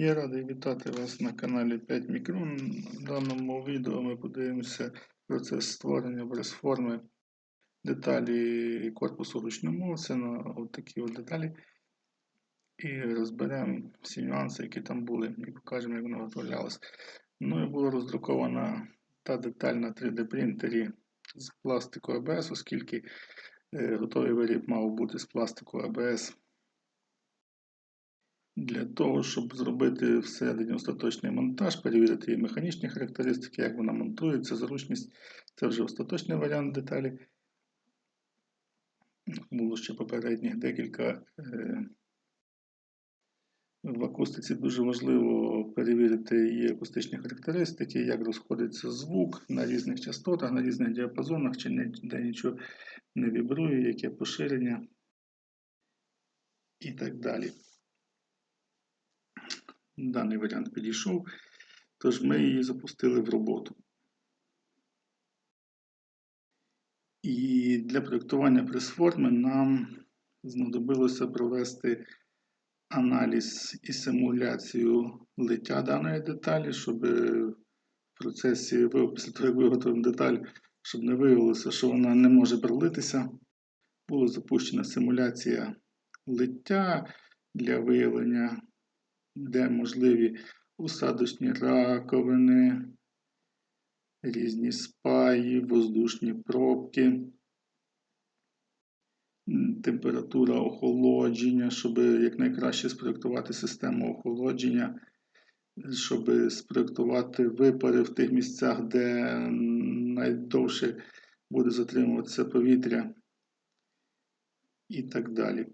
Я радий вітати вас на каналі 5 Мікрон. В даному відео ми подивимося процес створення прес-форми деталі корпусу ручномовця на от такі от деталі. І розберемо всі нюанси, які там були, і покажемо, як воно виготовлялося. Ну і була роздрукована та деталь на 3D принтері з пластику ABS, оскільки е, готовий виріб мав бути з пластику ABS. Для того, щоб зробити всередині остаточний монтаж, перевірити її механічні характеристики, як вона монтується, зручність, це вже остаточний варіант деталі. Було ще попередніх декілька. Е, в акустиці дуже важливо перевірити її акустичні характеристики, як розходиться звук на різних частотах, на різних діапазонах, чи де нічого не вібрує, яке поширення і так далі даний варіант підійшов, тож ми її запустили в роботу. І для проєктування прес-форми нам знадобилося провести аналіз і симуляцію лиття даної деталі, щоб в процесі після того, як виготовимо деталь, щоб не виявилося, що вона не може пролитися. Була запущена симуляція лиття для виявлення де можливі усадочні раковини, різні спаї, воздушні пробки, температура охолодження, щоб якнайкраще спроєктувати систему охолодження, щоб спроєктувати випари в тих місцях, де найдовше буде затримуватися повітря і так далі.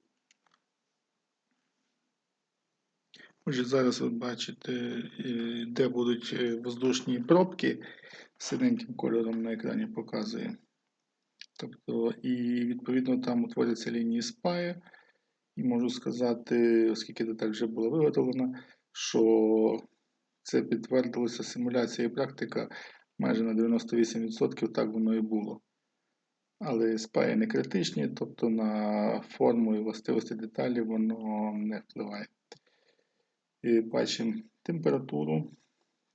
Отже, зараз ви бачите, е, де будуть е, воздушні пробки синеньким кольором на екрані показує. Тобто, І відповідно там утворяться лінії спаю. І можу сказати, оскільки деталь вже була виготовлена, що це підтвердилося симуляція і практика майже на 98% так воно і було. Але спаї не критичні, тобто на форму і властивості деталі воно не впливає. Бачимо температуру,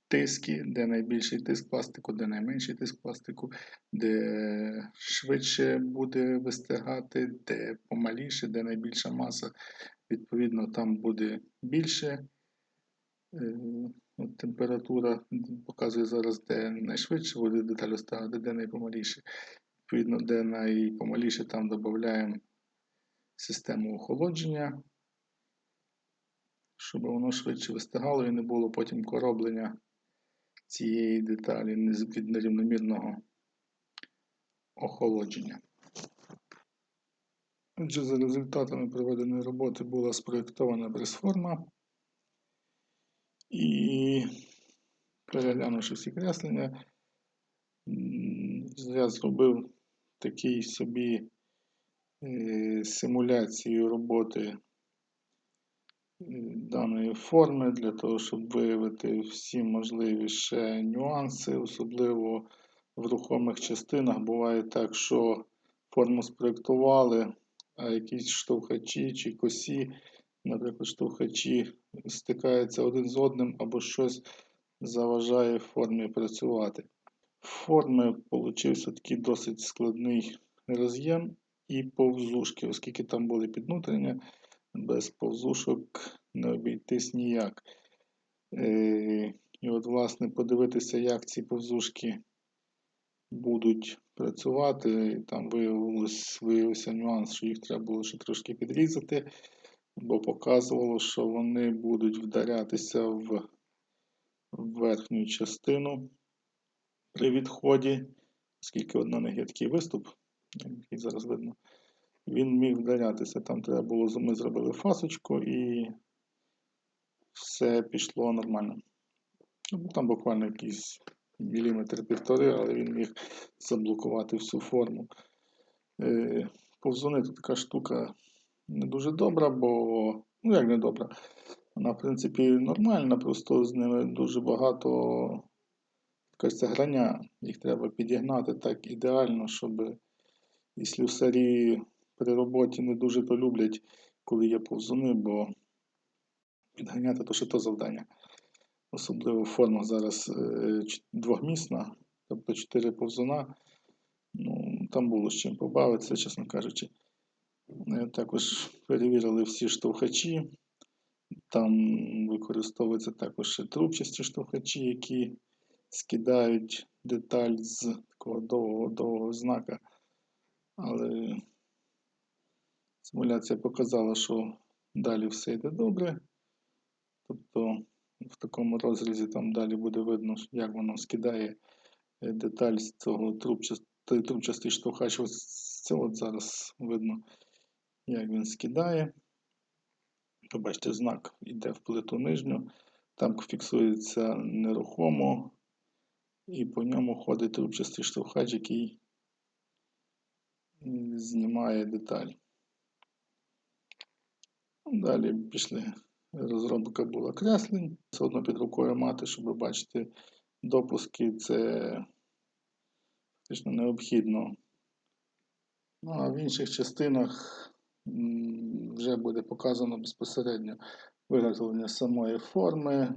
тиски, де найбільший тиск пластику, де найменший тиск пластику, де швидше буде вистигати, де помаліше, де найбільша маса. Відповідно, там буде більше. Е, Температура показує зараз, де найшвидше буде деталь вистигати, де найпомаліше. Відповідно, де найпомаліше, там додаємо систему охолодження щоб воно швидше вистигало і не було потім короблення цієї деталі від нерівномірного охолодження. Отже, за результатами проведеної роботи була спроєктована прес-форма і переглянувши всі креслення, я зробив такий собі е, симуляцію роботи даної форми для того, щоб виявити всі можливі ще нюанси, особливо в рухомих частинах. Буває так, що форму спроєктували, а якісь штовхачі чи косі, наприклад, штовхачі стикаються один з одним або щось заважає формі працювати. Форми получився такий досить складний роз'єм і повзушки, оскільки там були піднутрення без повзушок не обійтись ніяк. Е, і от, власне, подивитися, як ці повзушки будуть працювати. Там виявилось, виявився нюанс, що їх треба було ще трошки підрізати, бо показувало, що вони будуть вдарятися в верхню частину при відході, оскільки одна них є такий виступ, який зараз видно він міг вдарятися. Там треба було, ми зробили фасочку і все пішло нормально. Ну, Там буквально якийсь міліметр півтори, але він міг заблокувати всю форму. Е, повзуни тут така штука не дуже добра, бо, ну як не добра, вона, в принципі, нормальна, просто з ними дуже багато якась грання. Їх треба підігнати так ідеально, щоб і слюсарі при роботі не дуже то люблять, коли є повзуни, бо підганяти, то ще то завдання. Особливо форма зараз е, двохмісна, тобто чотири повзуна. Ну, там було з чим побавитися, чесно кажучи. Е, Також перевірили всі штовхачі. Там використовуються також ще трубчасті штовхачі, які скидають деталь з такого довгого довгого знака. Але симуляція показала, що далі все йде добре. Тобто в такому розрізі там далі буде видно, як воно скидає е, деталь з цього трубчастий, трубчастий штовхач. Ось от зараз видно, як він скидає. Побачите, знак йде в плиту нижню, там фіксується нерухомо, і по ньому ходить трубчастий штовхач, який знімає деталь. Далі пішли. Розробка була креслень. Все одно під рукою мати, щоб бачити допуски, це фактично необхідно. Ну, а в інших частинах вже буде показано безпосередньо виготовлення самої форми,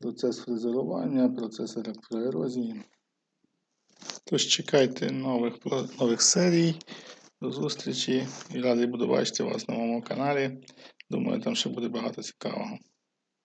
процес фрезерування, процес електроерозії. Тож чекайте нових, нових серій. До зустрічі і радий буду бачити вас на моєму каналі. Думаю, там ще буде багато цікавого.